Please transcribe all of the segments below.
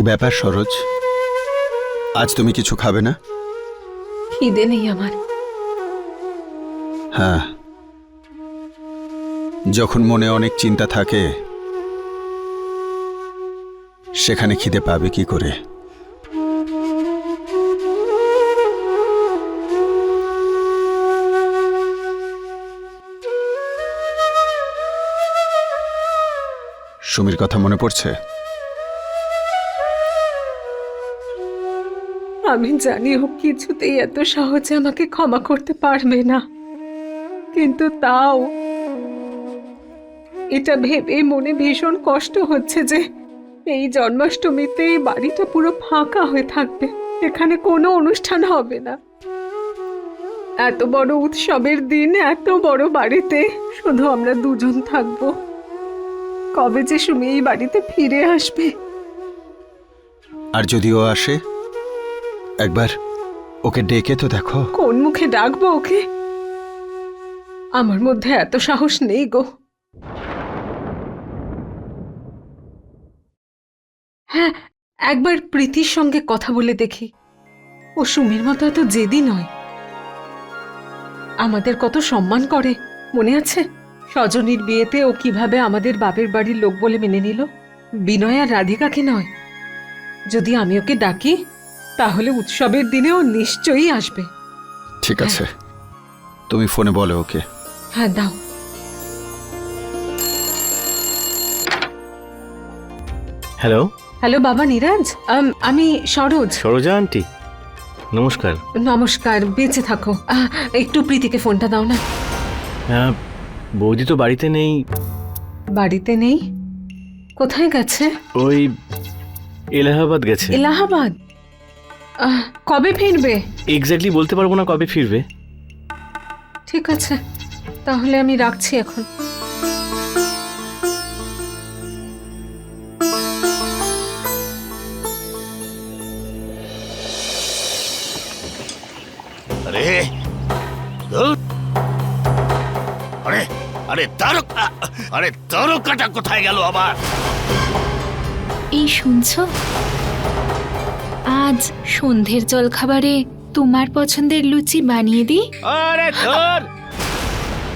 কি ব্যাপার সরোজ? আজ তুমি কিছু খাবে না? খিদে নেই আমার। হ্যাঁ। যখন মনে অনেক চিন্তা থাকে সেখানে খিদে পাবে কি করে? সুমির কথা মনে পড়ছে? আমি জানি ও কিছুতেই এত সহজে আমাকে ক্ষমা করতে পারবে না। কিন্তু তাও, এটা ভেবে মনে ভীষণ কষ্ট হচ্ছে যে এই জন্মাষ্টমীতে এই বাড়িটা পুরো ফাঁকা হয়ে থাকবে। এখানে কোনো অনুষ্ঠান হবে না। এত বড় উৎসবের দিন, এত বড় বাড়িতে শুধু আমরা দুজন থাকব। কবে যে সুমি এই বাড়িতে ফিরে আসবে। আর যদিও আসে একবার ওকে ডেকে তো দেখো। কোন মুখে ডাকবো ওকে? আমার মধ্যে এত সাহস নেই গো। হ্যাঁ একবার প্রীতির সঙ্গে কথা বলে দেখি। ও সুমির মতো এত জেদি নয়। আমাদের কত সম্মান করে, মনে আছে? সজনীর বিয়েতে ও কীভাবে আমাদের বাপের বাড়ির লোক বলে মেনে নিল? বিনয় আর রাধিকাকে নয়। যদি আমি ওকে ডাকি তাহলে উৎসবের দিনে ও নিশ্চয়ই আসবে। ঠিক আছে। তুমি ফোনে বলো ওকে। হ্যাঁ দাও। হ্যালো। হ্যালো বাবা নিরাজ। আম, আমি সরোজ। সরোজা আন্টি। নমস্কার। নমস্কার বেঁচে থাকো। আহ, একটু প্রীতিকে ফোনটা দাও না। হ্যাঁ বৌদি তো বাড়িতে নেই। বাড়িতে নেই? কোথায় গেছে? ওই এলাহাবাদ গেছে। এলাহাবাদ? কবে ফিরবে? এক্স্যাক্টলি বলতে পারব না কবে ফিরবে। ঠিক আছে তাহলে আমি রাখছি এখন। আরে ধুর। আরে আরে তারকা আরে তারকাটা কোথায় গেল আবার? এই শুনছো? আজ সন্ধ্যের জলখাবারে তোমার পছন্দের লুচি বানিয়ে দিই? আরে ধর!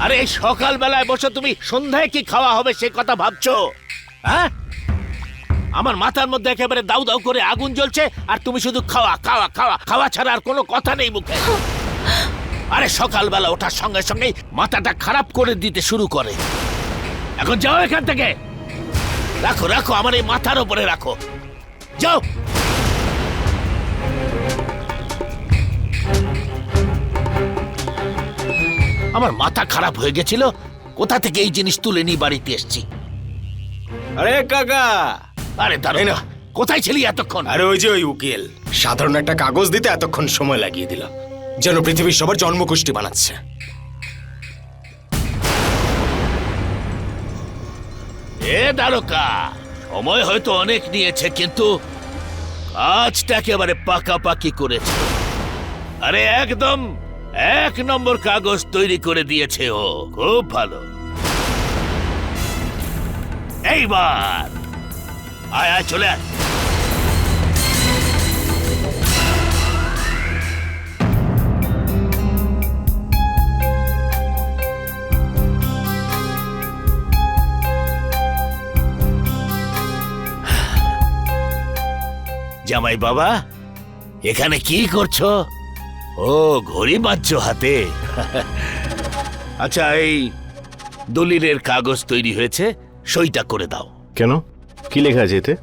আরে সকালবেলায় বসে তুমি সন্ধ্যায় কি খাওয়া হবে সে কথা ভাবছ? হ্যাঁ? আমার মাথার মধ্যে একেবারে দাউ দাউ করে আগুন জ্বলছে আর তুমি শুধু খাওয়া খাওয়া খাওয়া খাওয়া ছাড়া আর কোনো কথা নেই মুখে। আরে সকালবেলা ওঠার সঙ্গে সঙ্গে মাথাটা খারাপ করে দিতে শুরু করে। এখন যাও এখান থেকে। রাখো রাখো, আমার এই মাথার উপরে রাখো। যাও! আমার মাথা খারাপ হয়ে গেছিল। কোথা থেকে এই জিনিস তুলে নিয়ে বাড়িতে এসেছি? আরে কাকা! আরে দাঁড়ো না কোথায় ছিলি এতক্ষণ? আরে ওই যে ওই উকিল। সাধারণ একটা কাগজ দিতে এতক্ষণ সময় লাগিয়ে দিল। যেন পৃথিবীর সবার জন্মকুষ্টি বানাচ্ছে। এ দ্বারকা সময় হয়তো অনেক নিয়েছে কিন্তু কাজটা একেবারে পাকাপাকি করেছে। আরে একদম এক নম্বর কাগজ তৈরি করে দিয়েছে ও। খুব ভালো। এইবার! আয় আয়, চলে আয়। জামাই বাবা, এখানে কি করছ? ও ঘড়ি বাজছো হাতে। আচ্ছা এই দলিলের কাগজ তৈরি হয়েছে সইটা করে দাও। কেন? কি লেখা আছে এতে?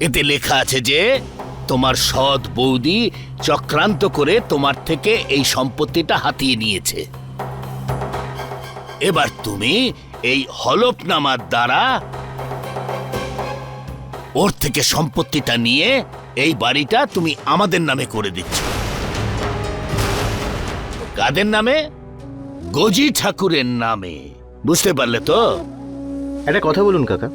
এতে লেখা আছে যে তোমার সৎ বৌদি চক্রান্ত করে তোমার থেকে এই সম্পত্তিটা হাতিয়ে নিয়েছে। এবার তুমি এই হলফনামার দ্বারা ওর থেকে সম্পত্তিটা নিয়ে এই বাড়িটা তুমি আমাদের নামে করে দিচ্ছ। কাদের নামে? গজি ঠাকুরের নামে। বুঝতে পারলে তো? একটা কথা বলুন কাকা।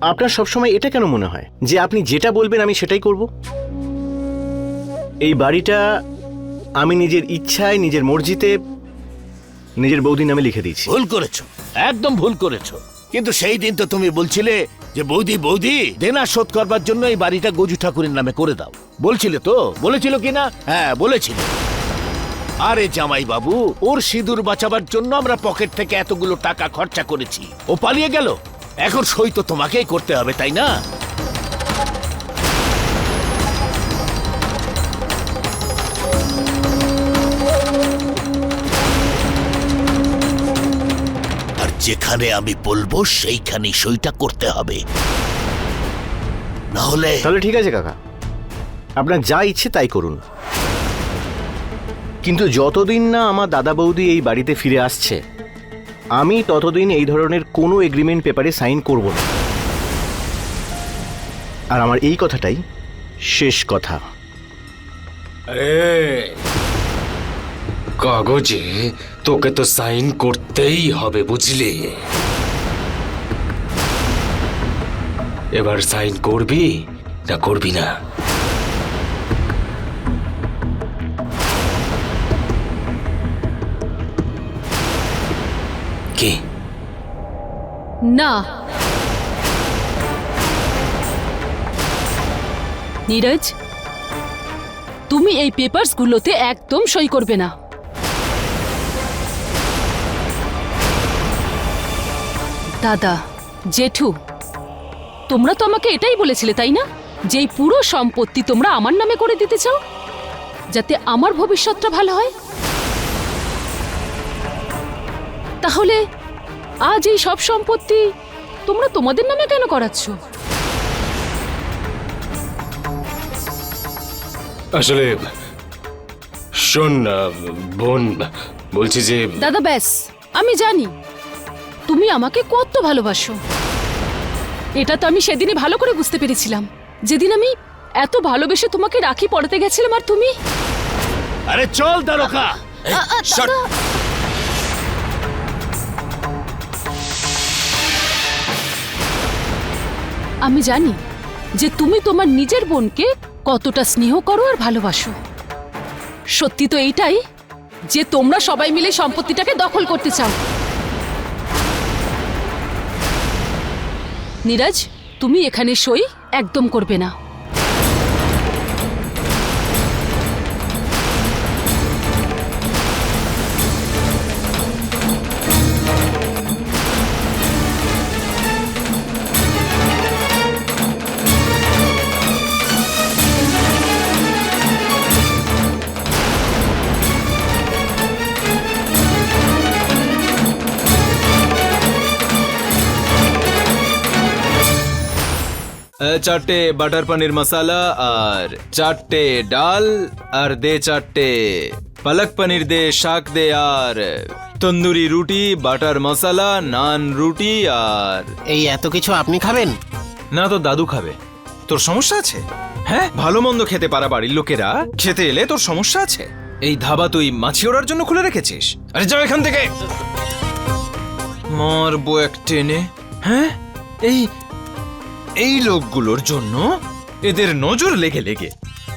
আপনার সবসময় এটা কেন মনে হয়? যে আপনি যেটা বলবেন আমি সেটাই করব? এই বাড়িটা আমি নিজের ইচ্ছায় নিজের মর্জিতে নিজের বৌদির নামে লিখে দিয়েছি। ভুল করেছ। একদম ভুল করেছ। কিন্তু সেই দিন তো তুমি বলছিলে যে বৌদি বৌদি দেনা শোধ করবার জন্য এই বাড়িটা গজু ঠাকুরের নামে করে দাও। বলছিলে তো? বলেছিল কি না? হ্যাঁ বলেছিল। আরে জামাই বাবু ওর সিঁদুর বাঁচাবার জন্য আমরা পকেট থেকে এতগুলো টাকা খরচা করেছি। ও পালিয়ে গেল। এখন সই তো তোমাকেই করতে হবে, তাই না? আর যেখানে আমি বলব, সেইখানেই সইটা করতে হবে। না হলে তাহলে ঠিক আছে, কাকা। আপনার যা ইচ্ছে তাই করুন। কিন্তু যতদিন না আমার দাদা বৌদি এই বাড়িতে ফিরে আসছে, আমি ততদিন এই ধরনের কোনো এগ্রিমেন্ট পেপারে সাইন করব না। আর আমার এই কথাটাই শেষ কথা। কাগজে তোকে তো সাইন করতেই হবে, বুঝলি? এবার সাইন করবি না করবি না। না। নীরজ, তুমি এই পেপারসগুলোতে একদম সই করবে না। দাদা, জেঠু, তোমরা তো আমাকে এটাই বলেছিলে, তাই না? যে পুরো সম্পত্তি তোমরা আমার নামে করে দিতে চাও, যাতে আমার ভবিষ্যৎটা ভালো হয়। তাহলে আজ এই সব সম্পত্তি তোমরা তোমাদের নামে কেন করাচ্ছ? আসলে শোন বোন বলছি যে দাদা ব্যাস আমি জানি। তুমি আমাকে কত ভালোবাসো। এটা তো আমি সেদিনই ভালো করে বুঝতে পেরেছিলাম। যেদিন আমি এত ভালোবেসে তোমাকে রাখি পড়াতে গেছিলাম আর তুমি? আরে চল দারোকা আমি জানি যে তুমি তোমার নিজের বোনকে কতটা স্নেহ করো আর ভালোবাসো। সত্যি তো এইটাই যে তোমরা সবাই মিলে সম্পত্তিটাকে দখল করতে চাও। নীরজ, তুমি এখানে সই একদম করবে না। চারটে বাটার পনির মশালা আর চারটে ডাল আর দে চারটে পালক পনির দে শাক দে আর তন্দুরি রুটি বাটার মশালা নান রুটি আর এই এত কিছু আপনি খাবেন? না তো দাদু খাবে। তোর সমস্যা আছে? হ্যাঁ ভালো মন্দ খেতে পারা বাড়ির লোকেরা। খেতে এলে তোর সমস্যা আছে। এই ধাবা তুই মাছি ওড়ার জন্য খুলে রেখেছিস? আরে যাও এখান থেকে। মারবো এক টেনে। হ্যাঁ? এই এই লোকগুলোর জন্য এদের নজর লেগে লেগে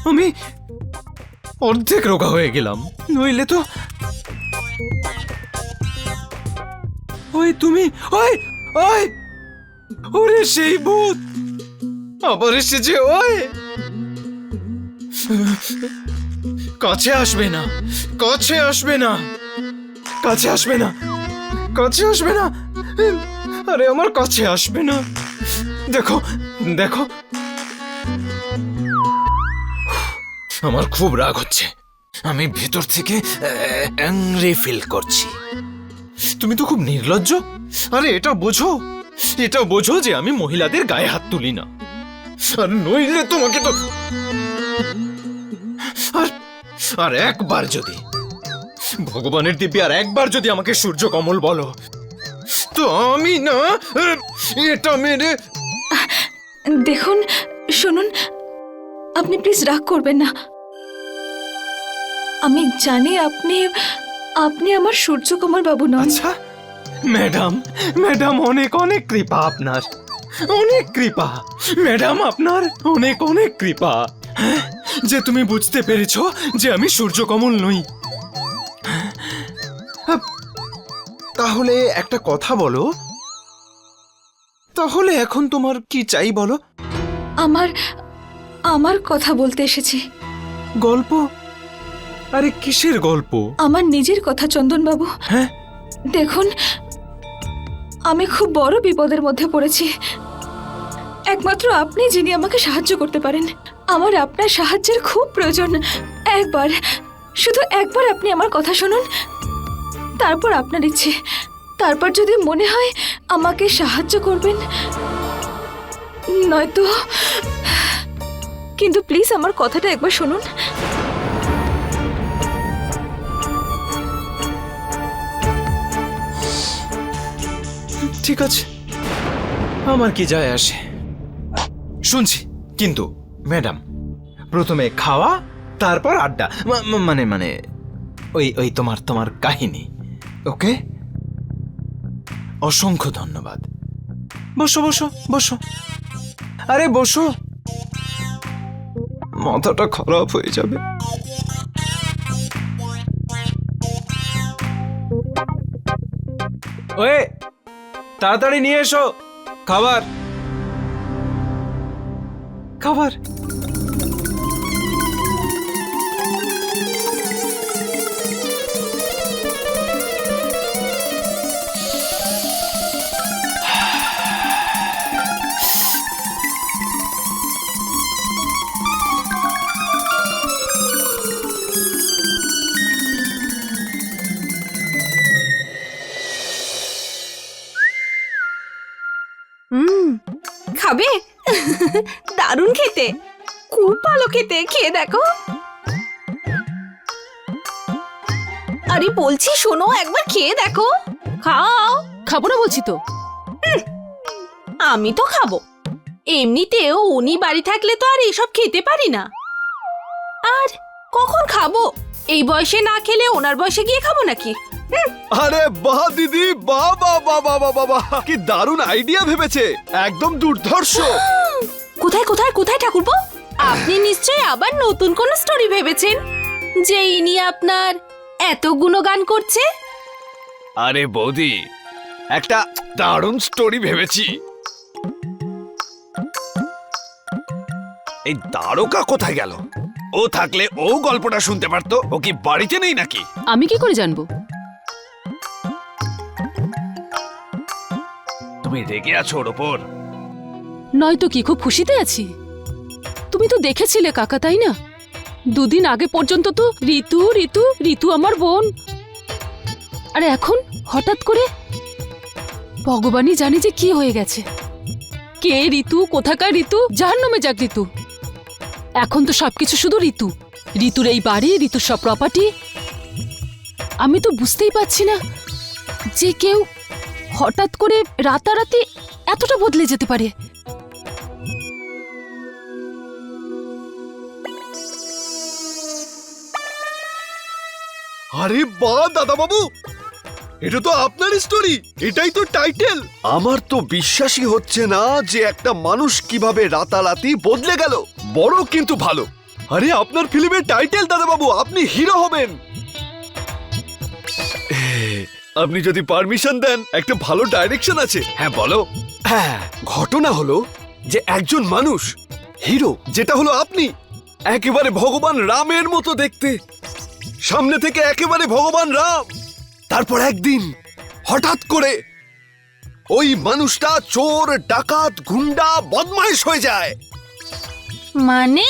আমি অর্ধেক রোগা হয়ে গেলাম। নইলে তো ওই তুমি ওই ওই! ওরে সেই ভূত! আবার এসেছে, ওই! কাছে আসবে না, কাছে আসবে না, কাছে আসবে না, কাছে আসবে না। আরে আমার কাছে আসবে না। দেখো দেখো। আমার খুব রাগ হচ্ছে। আমি ভেতর থেকে অ্যাংরি ফিল করছি। তুমি তো খুব নির্লজ্জ। আরে, এটা বোঝো। এটা বোঝো যে আমি মহিলাদের গায়ে হাত তুলি না। আর নইলে তোমাকে তো আর আর একবার যদি ভগবানের দিব্যি, আর একবার যদি আমাকে সূর্য কমল বলো, তো আমি না এটা মেরে দেখুন শুনুন আপনি প্লিজ রাগ করবেন না। আমি জানি আপনি আপনি আমার সূর্যকুমার বাবু নন। আচ্ছা ম্যাডাম ম্যাডাম অনেক অনেক কৃপা আপনার। অনেক কৃপা। ম্যাডাম আপনার অনেক অনেক কৃপা। হ্যাঁ, যে তুমি বুঝতে পেরেছ যে আমি সূর্যকমল নই। তাহলে একটা কথা বলো। তাহলে এখন তোমার কি চাই বলো? আমার আমার কথা বলতে এসেছি। গল্প? আরে কিসের গল্প? আমার নিজের কথা চন্দনবাবু। হ্যাঁ? দেখুন আমি খুব বড় বিপদের মধ্যে পড়েছি। একমাত্র আপনি যিনি আমাকে সাহায্য করতে পারেন আমার আপনার সাহায্যের খুব প্রয়োজন। একবার শুধু একবার আপনি আমার কথা শুনুন তারপর আপনার ইচ্ছে। তারপর যদি মনে হয় আমাকে সাহায্য করবেন? নয়তো। কিন্তু প্লিজ আমার কথাটা একবার শুনুন। ঠিক আছে। আমার কি যায় আসে? শুনছি, কিন্তু, ম্যাডাম, প্রথমে খাওয়া, তারপর আড্ডা। মানে মানে ওই ওই তোমার তোমার কাহিনী, ওকে? অসংখ্য ধন্যবাদ। বসো বসো বসো। আরে, বসো। মাথাটা খারাপ হয়ে যাবে। ওয়ে, তাড়াতাড়ি নিয়ে এসো। খাবার। খাবার। খাবে দারুণ খেতে। খুব ভালো খেতে। খেয়ে দেখো। আরে বলছি শোনো একবার খেয়ে দেখো। খাও। খাব না বলছি তো। আমি তো খাব। এমনিতেও উনি বাড়ি থাকলে তো আর এসব খেতে পারি না। আর কখন খাব? এই বয়সে না খেলে ওনার বয়সে গিয়ে খাব নাকি? আরে বাহ দিদি বাহ বাহ বাহ বাহ বাহ বাহ কি দারুণ আইডিয়া ভেবেছে। একদম দুর্ধর্ষ। কোথায় কোথায় কোথায় ঠাকুরপো? আপনি নিশ্চয়ই আবার নতুন কোন স্টোরি ভেবেছেন যে ইনি আপনার এত গুণগান করছে? আরে বৌদি একটা দারুণ স্টোরি ভেবেছি। এই দ্বারকা কোথায় গেল? ও থাকলে ও গল্পটা শুনতে পারতো। ও কি বাড়িতে নেই নাকি? আমি কি করে জানব? তুমি রেগে আছো ওর ওপর। নয়তো কি খুব খুশিতে আছি? তুমি তো দেখেছিলে কাকা, তাই না? দুদিন আগে পর্যন্ত তো ঋতু ঋতু ঋতু আমার বোন। আর এখন হঠাৎ করে ভগবানই জানে যে কি হয়ে গেছে। কে ঋতু, কোথাকার ঋতু যার নামে যাক ঋতু এখন তো সবকিছু শুধু ঋতু। ঋতুর এই বাড়ি, ঋতুর সব প্রপার্টি আমি তো বুঝতেই পারছি না যে কেউ হঠাৎ করে রাতারাতি এতটা বদলে যেতে পারে। আরে বা দাদা বাবু এটা তো আপনার স্টোরি এটাই তো টাইটেল আমার তো বিশ্বাসই হচ্ছে না যে একটা মানুষ কীভাবে রাতারাতি বদলে গেল। বড় কিন্তু ভালো। আরে আপনার ফিল্মের টাইটেল দাদা বাবু আপনি হিরো হবেন। আপনি যদি পারমিশন দেন একটা ভালো ডাইরেকশন আছে হ্যাঁ বলো হ্যাঁ ঘটনা হলো যে একজন মানুষ হিরো যেটা হলো আপনি একেবারে ভগবান রামের মতো দেখতে সামনে থেকে একেবারে ভগবান রাম তারপর একদিন হঠাৎ করে ওই মানুষটা চোর ডাকাত গুন্ডা বদমাইশ হয়ে যায় মানে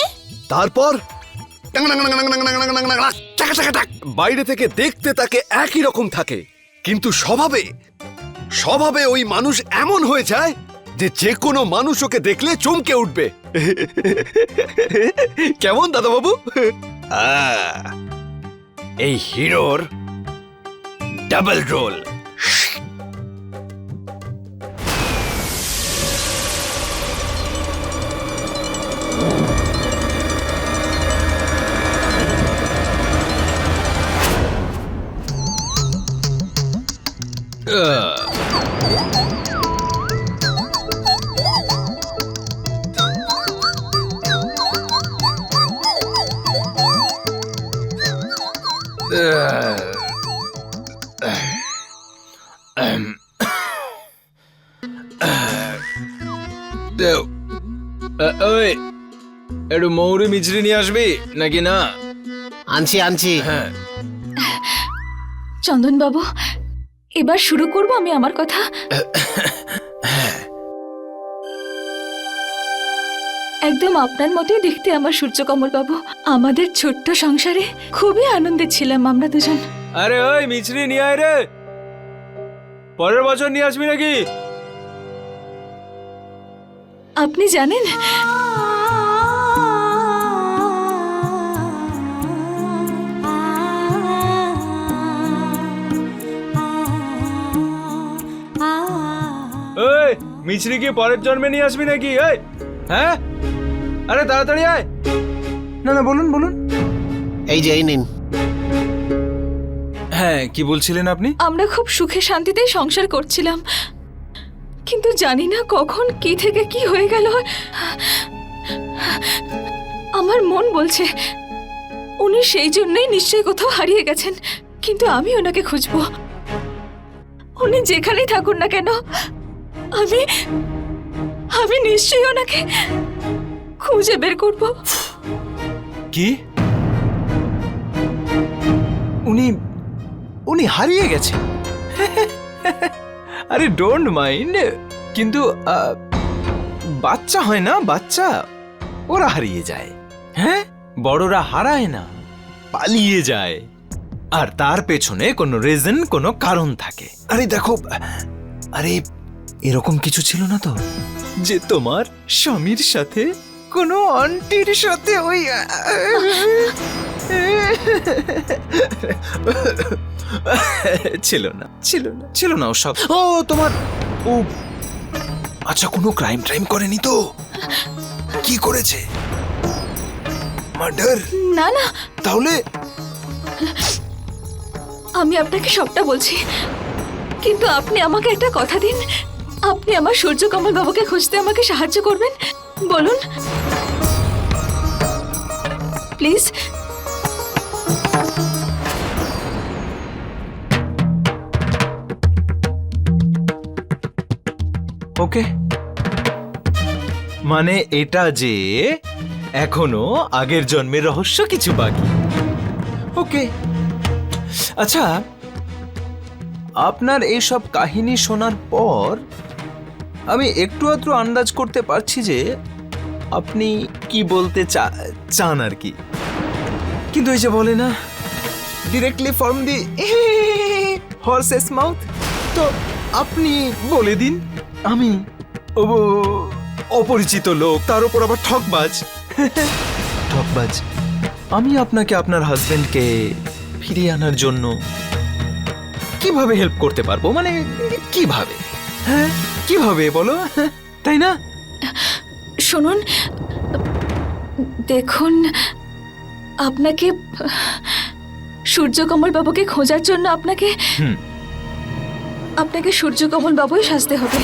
তারপর বাইরে থেকে দেখতে তাকে একই রকম থাকে কিন্তু স্বভাবে স্বভাবে ওই মানুষ এমন হয়ে যায় যে যে কোনো মানুষ ওকে দেখলে চমকে উঠবে। কেমন, দাদাবাবু? এই হিরোর ডাবল রোল ওই একটু মৌরি মিচড়ি নিয়ে আসবি নাকি না? আনছি আনছি। হ্যাঁ। চন্দন বাবু এবার শুরু করব আমি আমার কথা? একদম আপনার মতোই দেখতে আমার সূর্যকমল বাবু। আমাদের ছোট্ট সংসারে খুবই আনন্দে ছিলাম আমরা দুজন। আরে ওই মিচড়ি নিয়ে আয় রে। পরের বছর নিয়ে আসবি নাকি? আপনি জানেন মিছরি কি পরের জন্মে নিয়ে আসবি নাকি? এই হ্যাঁ? আরে তাড়াতাড়ি আয়। না না বলুন বলুন। এই যে এই নিন। হ্যাঁ কি বলছিলেন আপনি? আমরা খুব সুখে শান্তিতেই সংসার করছিলাম। কিন্তু জানি না কখন কি থেকে কি হয়ে গেল। আমার মন বলছে উনি সেই জন্যই নিশ্চয়ই কোথাও হারিয়ে গেছেন কিন্তু আমি ওনাকে খুঁজবো। উনি যেখানেই থাকুন না কেন আমি আমি নিশ্চয়ই ওনাকে খুঁজে বের করব। কি? উনি উনি হারিয়ে গেছে। আরে ডোন্ট মাইন্ড কিন্তু বাচ্চা হয় না, বাচ্চা। ওরা হারিয়ে যায়। হ্যাঁ? বড়রা হারায় না, পালিয়ে যায়। আর তার পেছনে কোনো রিজন কোনো কারণ থাকে। আরে, দেখো আরে এরকম কিছু ছিল না তো? যে তোমার স্বামীর সাথে কোনো আন্টির সাথে ওই ছিল না ছিল না ছিল না সব ও তোমার ও আচ্ছা কোনো ক্রাইম ট্রাইম করেনি তো? কি করেছে? মার্ডার না না। তাহলে? আমি আপনাকে সবটা বলছি। কিন্তু আপনি আমাকে একটা কথা দিন। আপনি আমার সূর্যকমল বাবুকে খুঁজতে আমাকে সাহায্য করবেন? বলুন। প্লিজ। ওকে। মানে এটা যে এখনও আগের জন্মের রহস্য কিছু বাকি। ওকে। আচ্ছা আপনার এইসব কাহিনী শোনার পর আমি একটু আধটু আন্দাজ করতে পারছি যে আপনি কি বলতে চান আর কি। কিন্তু এই যে বলে না directly from the horse's mouth তো আপনি বলে দিন, আমি অপরিচিত লোক, তার উপর আবার ঠকবাজ। ঠকবাজ। আমি আপনাকে আপনার হাজবেন্ডকে ফিরিয়ে আনার জন্য কীভাবে হেল্প করতে পারব? মানে কীভাবে? হ্যাঁ? কীভাবে বলো? তাই না? শুনুন দেখুন আপনাকে সূর্যকমল বাবুকে খোঁজার জন্য আপনাকে। আপনাকে সূর্যকমল বাবুই সাজতে হবে।